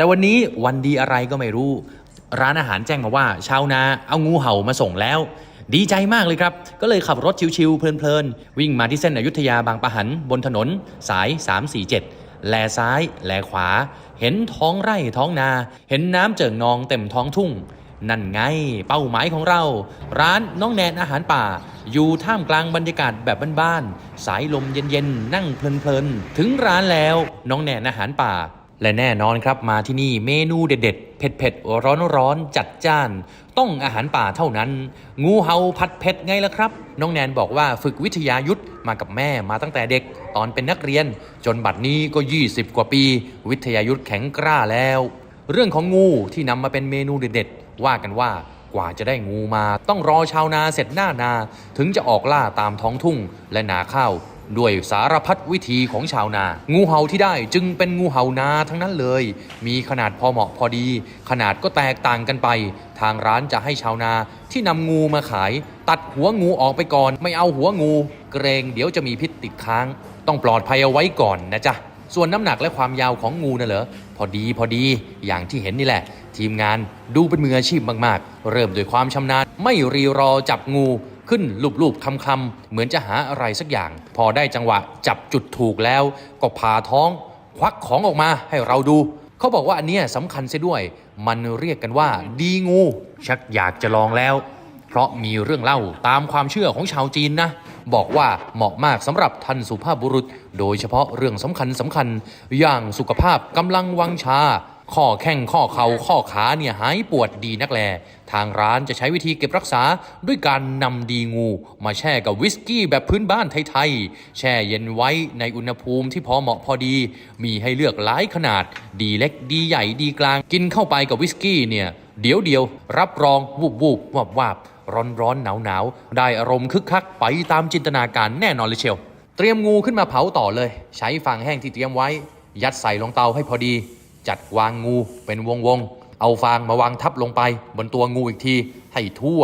แต่วันนี้วันดีอะไรก็ไม่รู้ ร้านอาหารแจ้งมาว่า ชาวนาเอางูเห่ามาส่งแล้ว ดีใจมากเลยครับ ก็เลยขับรถชิวๆเพลินๆ วิ่งมาที่เส้นอยุธยาบางปะหันบนถนนสาย 347 แลซ้าย แลขวา เห็นท้องไร่ท้องนา เห็นน้ำเจิ่งนองเต็มท้องทุ่งนั่นไงเป้าหมายของเรา ร้านน้องแนนอาหารป่า อยู่ท่ามกลางบรรยากาศแบบบ้านๆสายลมเย็นๆ นั่งเพลินๆ ถึงร้านแล้วน้องแนนอาหารป่า และแน่นอนครับมาที่นี่เมนูเด็ดๆเผ็ดๆร้อนๆจัดจ้าน ต้องอาหารป่าเท่านั้น งูเห่าผัดเผ็ดไงล่ะครับ น้องแนนบอกว่าฝึกวิทยายุทธมากับแม่มาตั้งแต่เด็ก ตอนเป็นนักเรียน จนบัดนี้ก็ 20 กว่าปี วิทยายุทธแข็งกล้าแล้ว เรื่องของงูที่นำมาเป็นเมนูเด็ดๆว่ากันว่ากว่าจะได้งูมา ต้องรอชาวนาเสร็จหน้านา ถึงจะออกล่าตามท้องทุ่งและนาข้าว ด้วยสารพัดวิธีของชาวนา งูเห่าที่ได้จึงเป็นงูเห่านาทั้งนั้นเลย มีขนาดพอเหมาะพอดี ขนาดก็แตกต่างกันไป ทางร้านจะให้ชาวนาที่นำงูมาขาย ตัดหัวงูออกไปก่อน ไม่เอาหัวงู เกรงเดี๋ยวจะมีพิษติดค้าง ต้องปลอดภัยเอาไว้ก่อนนะจ๊ะส่วนน้ำหนักและความยาวของงูน่ะเหรอพอดีพอดีอย่างที่เห็นนี่แหละ ทีมงานดูเป็นมืออาชีพมาก ๆ เริ่มด้วยความชำนาญไม่รีรอจับงู ขึ้นลูบๆคำๆเหมือนจะหาอะไรสักอย่าง พอได้จังหวะจับจุดถูกแล้ว ก็ผ่าท้อง ควักของออกมาให้เราดู เขาบอกว่าอันเนี้ยสำคัญเสียด้วย มันเรียกกันว่า ดีงู ชักอยากจะลองแล้ว เพราะมีเรื่องเล่าตามความเชื่อของชาวจีนนะบอกว่าเหมาะมากสำหรับท่านสุภาพบุรุษ โดยเฉพาะเรื่องสำคัญสำคัญ อย่างสุขภาพกำลังวังชา ข้อแข้งข้อเข่าข้อขาเนี่ยหายปวดดีนักแล ทางร้านจะใช้วิธีเก็บรักษาด้วยการนำดีงู มาแช่กับวิสกี้แบบพื้นบ้านไทยๆ แช่เย็นไว้ในอุณหภูมิที่พอเหมาะพอดี มีให้เลือกหลายขนาด ดีเล็กดีใหญ่ดีกลาง กินเข้าไปกับวิสกี้เนี่ยเดี๋ยวเดียวรับรองวูบวูบวับวาบร้อนร้อนหนาวหนาวได้อารมณ์คึกคักไปตามจินตนาการแน่นอนเลยเชียว เตรียมงูขึ้นมาเผาต่อเลย ใช้ฟางแห้งที่เตรียมไว้ ยัดใส่ลงเตาให้พอดี จัดวางงูเป็นวงวงๆเอาฟางมาวางทับลงไปบนตัวงูอีกที ให้ทั่ว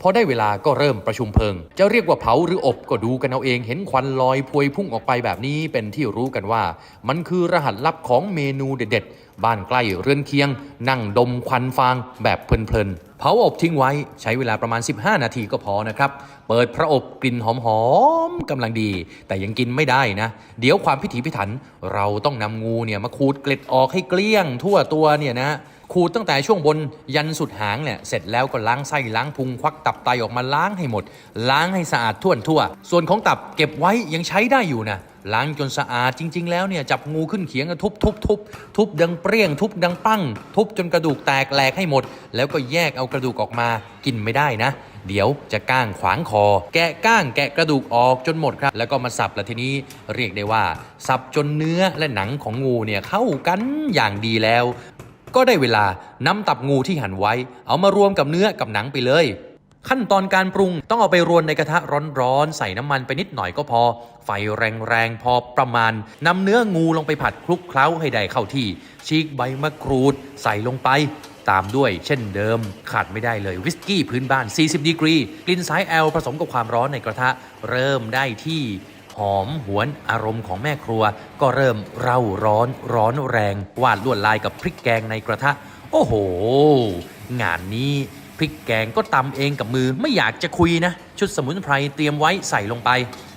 พอได้เวลาก็เริ่มประชุมเพลิง จะเรียกว่าเผาหรืออบก็ดูกันเอาเอง เห็นควันลอยพวยพุ่งออกไปแบบนี้เป็นที่รู้กันว่า มันคือรหัสลับของเมนูเด็ดๆ บ้านใกล้เรือนเคียง นั่งดมควันฟางแบบเพลินๆ เผาอบทิ้งไว้ใช้เวลาประมาณ 15 นาทีก็พอนะครับ เปิดพระอบกลิ่นหอมๆกำลังดี แต่ยังกินไม่ได้นะ เดี๋ยวความพิถีพิถัน เราต้องนำงูเนี่ยมาขูดเกล็ดออกให้เกลี้ยงทั่วตัวเนี่ยนะ ขูดตั้งแต่ช่วงบนยันสุดหางเนี่ยเสร็จแล้วก็ล้างไส้ล้างพุงควักตับไตออกมาล้างให้หมด ล้างให้สะอาดทั่วทั่ว ส่วนของตับเก็บไว้ยังใช้ได้อยู่นะล้างจนสะอาดจริง ๆ แล้วเนี่ยจับงูขึ้นเขียงทุบทุบทุบทุบดังเปรี้ยง ทุบดังปั้ง ทุบจนกระดูกแตกแหลกให้หมด แล้วก็แยกเอากระดูกออกมากินไม่ได้นะ เดี๋ยวจะก้างขวางคอ แกะก้างแกะกระดูกออกจนหมดครับ แล้วก็มาสับแล้วทีนี้เรียกได้ว่า สับจนเนื้อและหนังของงูเนี่ยเข้ากันอย่างดีแล้ว ก็ได้เวลานำตับงูที่หั่นไว้ เอามารวมกับเนื้อกับหนังไปเลย ขั้นตอนการปรุงต้องเอาไปรวนในกระทะร้อนๆ ใส่น้ำมันไปนิดหน่อยก็พอ ไฟแรงๆ พอประมาณนำเนื้องูลงไปผัดคลุกเคล้าให้ได้เข้าที่ ชีกใบมะกรูด ใส่ลงไปตามด้วยเช่นเดิม ขาดไม่ได้เลยวิสกี้พื้นบ้าน 40 ดีกรี กลิ่นสายแอลผสมกับความร้อนในกระทะ เริ่มได้ที่ หอมหวนอารมณ์ของแม่ครัว ก็เริ่มเร่าร้อนร้อนแรง วาดลวดลายกับพริกแกงในกระทะ โอ้โห งานนี้พริกแกงก็ตำเองกับมือไม่อยากจะคุยนะ ชุดสมุนไพรเตรียมไว้ใส่ลงไป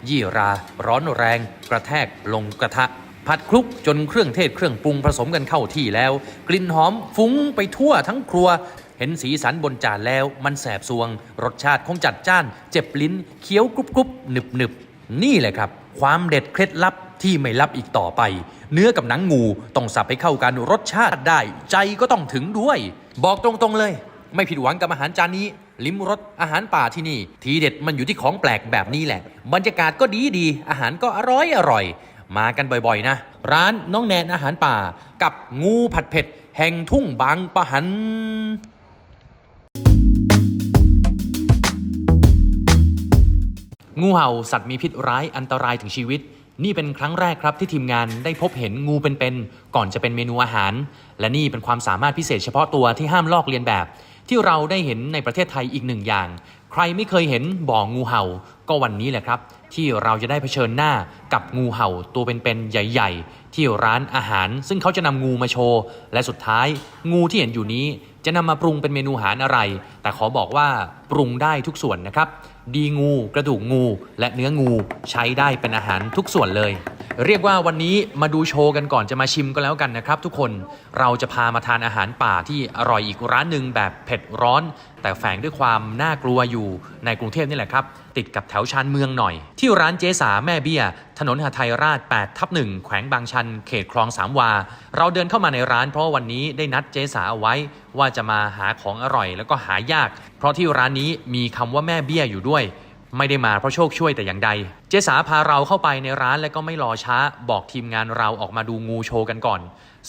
ยี่รา ร้อนแรง กระแทกลงกระทะ ผัดคลุกจนเครื่องเทศเครื่องปรุงผสมกันเข้าที่แล้ว กลิ่นหอมฟุ้งไปทั่วทั้งครัวเห็นสีสันบนจานแล้วมันแสบสวง รสชาติคงจัดจ้าน เจ็บลิ้น เคี้ยวกรุบกรุบหนึบหนึบ นี่แหละครับ ความเด็ดเคล็ดลับที่ไม่ลับอีกต่อไป เนื้อกับหนังงูต้องสับให้เข้ากันรสชาติได้ ใจก็ต้องถึงด้วย บอกตรงๆเลย ไม่ผิดหวังกับอาหารจานนี้ ลิ้มรสอาหารป่าที่นี่ ทีเด็ดมันอยู่ที่ของแปลกแบบนี้แหละ บรรยากาศก็ดีดีอาหารก็อร่อยอร่อย มากันบ่อยๆนะ ร้านน้องแนนอาหารป่า กับงูผัดเผ็ด แห่งทุ่งบางปะหัน งูเห่าสัตว์มีพิษร้ายอันตรายถึงชีวิต นี่เป็นครั้งแรกครับที่ทีมงานได้พบเห็นงูเป็นๆก่อนจะเป็นเมนูอาหาร และนี่เป็นความสามารถพิเศษเฉพาะตัวที่ห้ามลอกเลียนแบบ ที่เราได้เห็นในประเทศไทยอีกหนึ่งอย่าง ใครไม่เคยเห็นบ่องูเห่า ก็วันนี้แหละครับ ที่เราจะได้เผชิญหน้ากับงูเห่าตัวเป็นๆใหญ่ ๆ ที่ร้านอาหาร ซึ่งเขาจะนำงูมาโชว์และสุดท้าย งูที่เห็นอยู่นี้ จะนำมาปรุงเป็นเมนูอาหารอะไร แต่ขอบอกว่าปรุงได้ทุกส่วนนะครับ ดีงู กระดูกงู และเนื้องูใช้ได้เป็นอาหารทุกส่วนเลย เรียกว่าวันนี้มาดูโชว์กันก่อนจะมาชิมก็แล้วกันนะครับ ทุกคนเราจะพามาทานอาหารป่าที่อร่อยอีกร้านหนึ่งแบบเผ็ดร้อน แต่แฝงด้วยความน่ากลัวอยู่ในกรุงเทพนี่แหละครับติดกับแถวชานเมืองหน่อย ที่ร้านเจสาแม่เบี้ย ถนนหาไทยราช 8 ทับหนึ่งแขวงบางชัน เขตคลองสามวา เราเดินเข้ามาในร้านเพราะวันนี้ได้นัดเจสาเอาไว้ ว่าจะมาหาของอร่อยแล้วก็หายาก เพราะที่ร้านนี้มีคำว่าแม่เบี้ยอยู่ด้วย ไม่ได้มาเพราะโชคช่วยแต่อย่างใด เจสาพาเราเข้าไปในร้านและก็ไม่รอช้า บอกทีมงานเราออกมาดูงูโชว์กันก่อน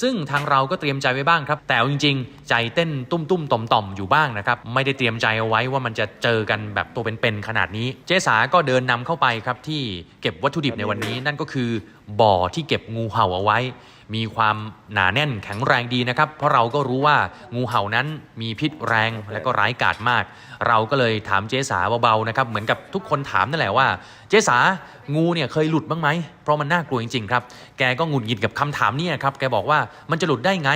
ซึ่งทางเราก็เตรียมใจไว้บ้างครับ แต่จริงๆ ใจเต้นตุ้มตุ้มๆต่อมต่อมๆอยู่บ้างนะครับ ไม่ได้เตรียมใจเอาไว้ว่ามันจะเจอกันแบบตัวเป็นๆขนาดนี้ เจสาก็เดินนำเข้าไปครับที่เก็บวัตถุดิบในวันนี้ นั่นก็คือบ่อที่เก็บงูเห่าเอาไว้ มีความหนาแน่นแข็งแรงดีนะครับ เพราะเราก็รู้ว่างูเห่านั้นมีพิษแรงและก็ร้ายกาจมาก เราก็เลยถามเจสาเบาๆนะครับเหมือนกับทุกคนถามนั่นแหละว่า เจสางูเนี่ยเคยหลุดบ้างไหมเพราะมันน่ากลัวจริงๆครับ แกก็หงุดหงิดกับคำถามนี้ครับ แกบอกว่ามันจะหลุดได้ไง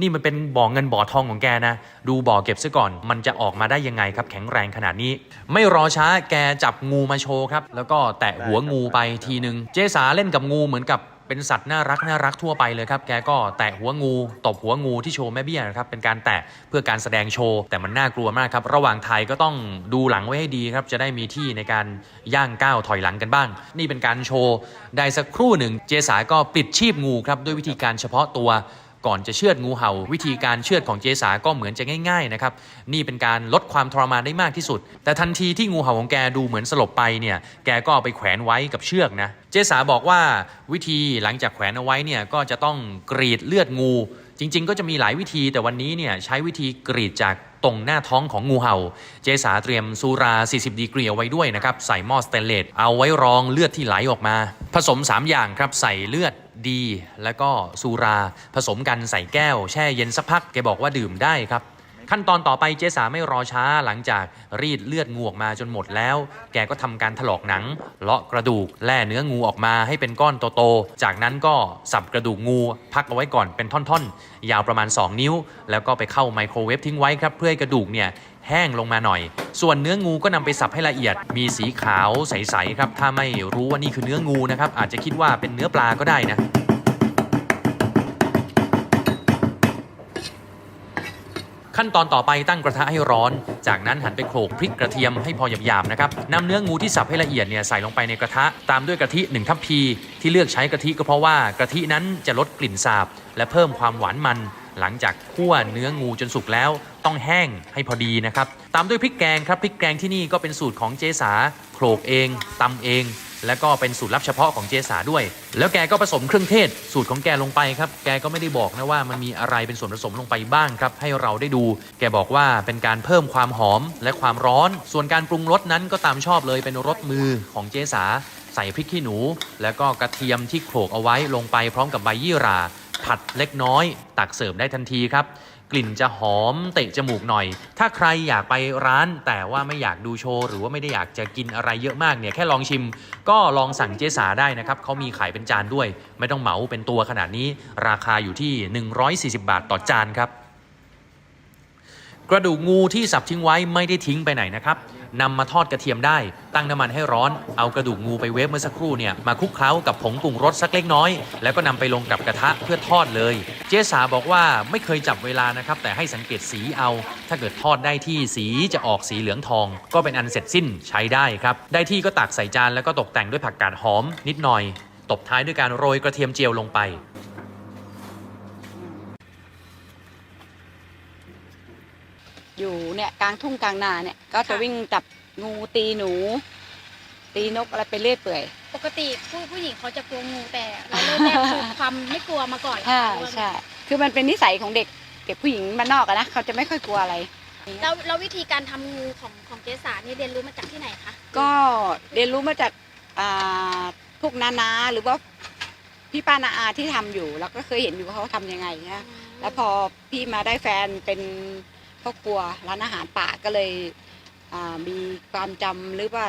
นี่มันเป็นบ่อเงินบ่อทองของแกนะ ดูบ่อเก็บซะก่อน มันจะออกมาได้ยังไงครับ แข็งแรงขนาดนี้ ไม่รอช้า แกจับงูมาโชว์ครับ แล้วก็แตะหัวงูไปทีนึง เจสาเล่นกับงูเหมือนกับ เป็นสัตว์น่ารักน่ารักทั่วไปเลยครับ แกก็แตะหัวงู ตบหัวงูที่โชว์แม่เบี้ยนะครับ เป็นการแตะเพื่อการแสดงโชว์ แต่มันน่ากลัวมากครับ ระหว่างไทยก็ต้องดูหลังไว้ให้ดีครับ จะได้มีที่ในการย่างก้าวถอยหลังกันบ้าง นี่เป็นการโชว์ ได้สักครู่หนึ่ง เจสาก็ปิดชีพงูครับด้วยวิธีการเฉพาะตัว ก่อนจะเชือดงูเห่า วิธีการเชือดของเจสาก็เหมือนจะง่ายๆนะครับนี่เป็นการลดความทรมานได้มากที่สุด แต่ทันทีที่งูเห่าของแกดูเหมือนสลบไปเนี่ยแกก็เอาไปแขวนไว้กับเชือกนะเจสาบอกว่าวิธีหลังจากแขวนเอาไว้เนี่ยก็จะต้องกรีดเลือดงู จริง ๆ ก็จะมีหลายวิธี แต่วันนี้เนี่ยใช้วิธีกรีดจากตรงหน้าท้องของงูเห่า เจสาเตรียมสุรา 40 ดีกรีเอาไว้ด้วยนะครับ ใส่หม้อสเตนเลส เอาไว้รองเลือดที่ไหลออกมา ผสม 3 อย่างครับ ใส่เลือด ดี แล้วก็สุราผสมกันใส่แก้ว แช่เย็นสักพักแกบอกว่าดื่มได้ครับ ขั้นตอนต่อไปเจสาไม่รอช้าหลังจากรีดเลือดงูออกมาจนหมดแล้ว แกก็ทำการถลอกหนัง เลาะกระดูกแล่เนื้องูออกมาให้เป็นก้อนโตๆจากนั้นก็สับกระดูกงู พักเอาไว้ก่อนเป็นท่อนๆ ยาวประมาณ 2 นิ้ว แล้วก็ไปเข้าไมโครเวฟทิ้งไว้ครับเพื่อให้กระดูกเนี่ย แห้งลงมาหน่อย ส่วนเนื้องูก็นำไปสับให้ละเอียด มีสีขาวใสๆครับ ถ้าไม่รู้ว่านี่คือเนื้องูนะครับ อาจจะคิดว่าเป็นเนื้อปลาก็ได้นะ ขั้นตอนต่อไปตั้งกระทะให้ร้อน จากนั้นหันไปโขลกพริกกระเทียมให้พอหยาบๆนะครับนำเนื้องูที่สับให้ละเอียดเนี่ยใส่ลงไปในกระทะ ตามด้วยกะทิ1ทัพพี ที่เลือกใช้กะทิก็เพราะว่ากะทินั้นจะลดกลิ่นสาบ และเพิ่มความหวานมัน หลังจากคั่วเนื้องูจนสุกแล้วต้องแห้งให้พอดีนะครับ ตามด้วยพริกแกงครับพริกแกงที่นี่ก็เป็นสูตรของเจสาโขลกเองตำเอง แล้วก็เป็นสูตรลับเฉพาะของเจสาด้วย แล้วแกก็ผสมเครื่องเทศ สูตรของแกลงไปครับ แกก็ไม่ได้บอกนะว่ามันมีอะไรเป็นส่วนผสมลงไปบ้างครับให้เราได้ดู แกบอกว่าเป็นการเพิ่มความหอมและความร้อน ส่วนการปรุงรสนั้นก็ตามชอบเลยเป็นรสมือของเจสาใส่พริกขี้หนู แล้วก็กระเทียมที่โขลกเอาไว้ลงไปพร้อมกับใบยี่หร่า ผัดเล็กน้อย ตักเสิร์ฟได้ทันทีครับ กลิ่นจะหอมเตะจมูกหน่อย ถ้าใครอยากไปร้าน แต่ว่าไม่อยากดูโชว์หรือว่าไม่ได้อยากจะกินอะไรเยอะมากเนี่ยแค่ลองชิม ก็ลองสั่งเจสาได้นะครับเขามีขายเป็นจานด้วย ไม่ต้องเหมาเป็นตัวขนาดนี้ ราคาอยู่ที่ 140 บาทต่อจานครับ กระดูกงูที่สับทิ้งไว้ไม่ได้ทิ้งไปไหนนะครับนำมาทอดกระเทียมได้ ตั้งน้ำมันให้ร้อน เอากระดูกงูไปเวฟเมื่อสักครู่เนี่ยมาคลุกเคล้ากับผงปรุงรสสักเล็กน้อย แล้วก็นำไปลงกับกระทะเพื่อทอดเลย เจ๊สาบอกว่าไม่เคยจับเวลานะครับ แต่ให้สังเกตสีเอา ถ้าเกิดทอดได้ที่สีจะออกสีเหลืองทอง ก็เป็นอันเสร็จสิ้นใช้ได้ครับ ได้ที่ก็ตักใส่จานแล้วก็ตกแต่งด้วยผักกาดหอมนิดหน่อย ตบท้ายด้วยการโรยกระเทียมเจียวลงไป อยู่เนี่ยกลางทุ่งกลางนาเนี่ย ก็จะค่ะวิ่งจับงูตีหนู ตีนกอะไรไปเรื่อยเปื่อย ปกติผู้ผู้หญิงเขาจะกลัวงูแต่เราเริ่มแรกคือความไม่กลัวมาก่อนใช่ด้วยใช่คือมันเป็นนิสัยของเด็กเด็กผู้หญิงบ้านนอกอะนะเขาจะไม่ค่อยกลัวอะไรแล้วแล้ววิธีการทำงูของของเจสานี่เรียนรู้มาจากที่ไหนคะก็เรียนรู้มาจากอ่าพวกนานาหรือว่าพี่ป้านาอาที่ทำอยู่ แล้วก็เคยเห็นอยู่ว่าเขาทำยังไงนะแล้วพอพี่มาได้แฟนเป็น พ่อครัวร้านอาหารป่าก็เลยมีความจำหรือว่า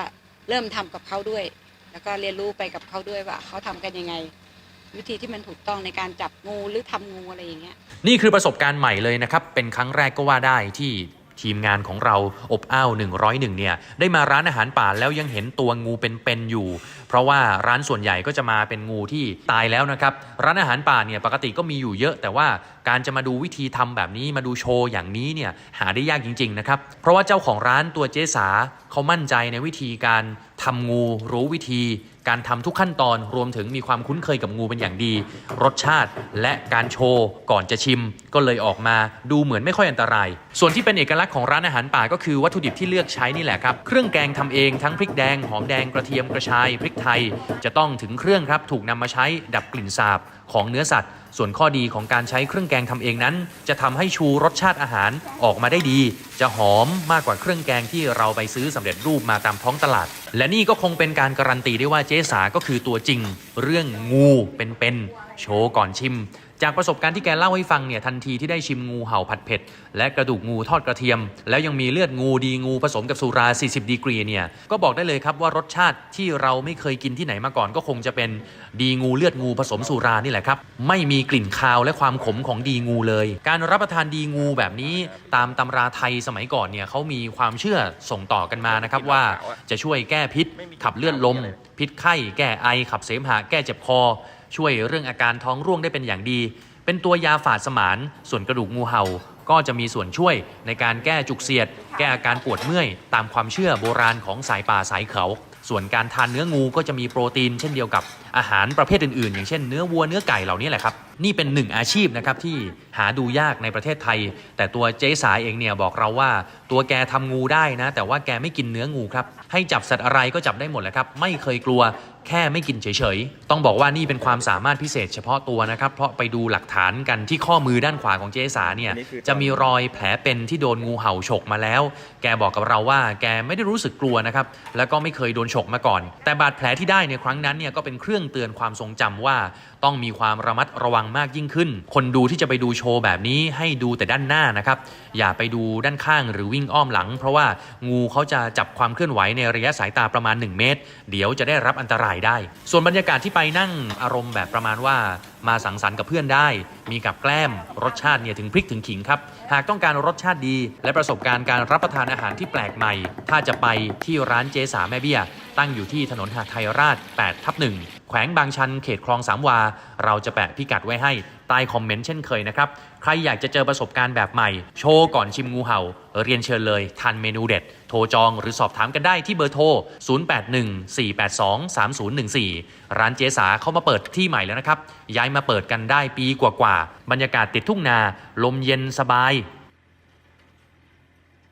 เริ่มทำกับเขาด้วย แล้วก็เรียนรู้ไปกับเขาด้วยว่าเขาทำกันยังไง วิธีที่มันถูกต้องในการจับงูหรือทำงูอะไรอย่างเงี้ยนี่คือประสบการณ์ใหม่เลยนะครับ เป็นครั้งแรกก็ว่าได้ที่ทีมงานของเราอบอ้าว 101 เนี่ย ได้มาร้านอาหารป่าแล้วยังเห็นตัวงูเป็นๆอยู่ เพราะว่าร้านส่วนใหญ่ก็จะมาเป็นงูที่ตายแล้วนะครับ ร้านอาหารป่าเนี่ยปกติก็มีอยู่เยอะ แต่ว่าการจะมาดูวิธีทำแบบนี้มาดูโชว์อย่างนี้เนี่ยหาได้ยากจริงๆนะครับ เพราะว่าเจ้าของร้านตัวเจสาเขามั่นใจในวิธีการทำงูรู้วิธีการทำทุกขั้นตอนรวมถึงมีความคุ้นเคยกับงูเป็นอย่างดี รสชาติและการโชว์ก่อนจะชิม ก็เลยออกมาดูเหมือนไม่ค่อยอันตราย ส่วนที่เป็นเอกลักษณ์ของร้านอาหารป่าก็คือวัตถุดิบที่เลือกใช้นี่แหละครับ เครื่องแกงทำเองทั้งพริกแดงหอมแดงกระเทียมกระชายพริกไทย จะต้องถึงเครื่องครับถูกนำมาใช้ดับกลิ่นสาบของเนื้อสัตว์ ส่วนข้อดีของการใช้เครื่องแกงทำเองนั้น จะทำให้ชูรสชาติอาหารออกมาได้ดี จะหอมมากกว่าเครื่องแกงที่เราไปซื้อสำเร็จรูปมาตามท้องตลาด และนี่ก็คงเป็นการการันตีได้ว่าเจ๊สาก็คือตัวจริง เรื่องงูเป็นๆโชว์ก่อนชิม จากประสบการณ์ที่แกเล่าให้ฟังเนี่ยทันทีที่ได้ชิมงูเห่าผัดเผ็ด และกระดูกงูทอดกระเทียม แล้วยังมีเลือดงูดีงูผสมกับสุรา 40 ดีกรีเนี่ยก็บอกได้เลยครับว่ารสชาติที่เราไม่เคยกินที่ไหนมาก่อน ก็คงจะเป็นดีงูเลือดงูผสมสุรานี่แหละครับไม่มีกลิ่นคาวและความขมของดีงูเลย การรับประทานดีงูแบบนี้ตามตำราไทยสมัยก่อนเนี่ยเขามีความเชื่อส่งต่อกันมานะครับว่าจะช่วยแก้พิษขับเลือดลม พิษไข้ แก้ไอขับเสมหะแก้เจ็บคอ ช่วยเรื่องอาการท้องร่วงได้เป็นอย่างดี เป็นตัวยาฝาดสมาน ส่วนกระดูกงูเห่า ก็จะมีส่วนช่วยในการแก้จุกเสียด แก้อาการปวดเมื่อย ตามความเชื่อโบราณของสายป่าสายเขา ส่วนการทานเนื้องูก็จะมีโปรตีนเช่นเดียวกับ อาหารประเภทอื่นๆ อย่างเช่นเนื้อวัวเนื้อไก่เหล่านี้แหละครับนี่เป็นหนึ่งอาชีพนะครับที่หาดูยากในประเทศไทย แต่ตัวเจ๊สายเองเนี่ยบอกเราว่า ตัวแกทำงูได้นะ แต่ว่าแกไม่กินเนื้องูครับให้จับสัตว์อะไรก็จับได้หมดแหละครับไม่เคยกลัวแค่ไม่กินเฉยๆ ต้องบอกว่านี่เป็นความสามารถพิเศษเฉพาะตัวนะครับ เพราะไปดูหลักฐานกันที่ข้อมือด้านขวาของเจ๊สาเนี่ยอันนี้คือจะมีรอยแผลเป็นที่โดนงูเห่าฉกมาแล้ว แกบอกกับเราว่าแกไม่ได้รู้สึกกลัวนะครับ แล้วก็ไม่เคยโดนฉกมาก่อน แต่บาดแผลที่ได้ในครั้งนั้นเนี่ยก็เป็นเครื่องเตือนความทรงจำว่า ต้องมีความระมัดระวังมากยิ่งขึ้น คนดูที่จะไปดูโชว์แบบนี้ให้ดูแต่ด้านหน้านะครับ อย่าไปดูด้านข้างหรือวิ่งอ้อมหลัง เพราะว่างูเขาจะจับความเคลื่อนไหวในระยะสายตาประมาณ 1 เมตร เดี๋ยวจะได้รับอันตรายได้ ส่วนบรรยากาศที่ไปนั่งอารมณ์แบบประมาณว่ามาสังสรรค์กับเพื่อนได้ มีกับแกล้ม รสชาติเนี่ยถึงพริกถึงขิงครับ หากต้องการรสชาติดี และประสบการณ์การรับประทานอาหารที่แปลกใหม่ ถ้าจะไปที่ร้านเจสาแม่เบี้ย ตั้งอยู่ที่ถนนหาดไทยราช8ทับ1แขวงบางชันเขตคลองสามวาเราจะแปะพิกัดไว้ให้ใต้คอมเมนต์เช่นเคยนะครับ ใครอยากจะเจอประสบการณ์แบบใหม่ โชว์ก่อนชิมงูเห่า เรียนเชิญเลย ทันเมนูเด็ด โทรจองหรือสอบถามกันได้ที่เบอร์โทร 0814823014 ร้านเจสาเข้ามาเปิดที่ใหม่แล้วนะครับ ย้ายมาเปิดกันได้ปีกว่าๆ บรรยากาศติดทุ่งนา ลมเย็นสบาย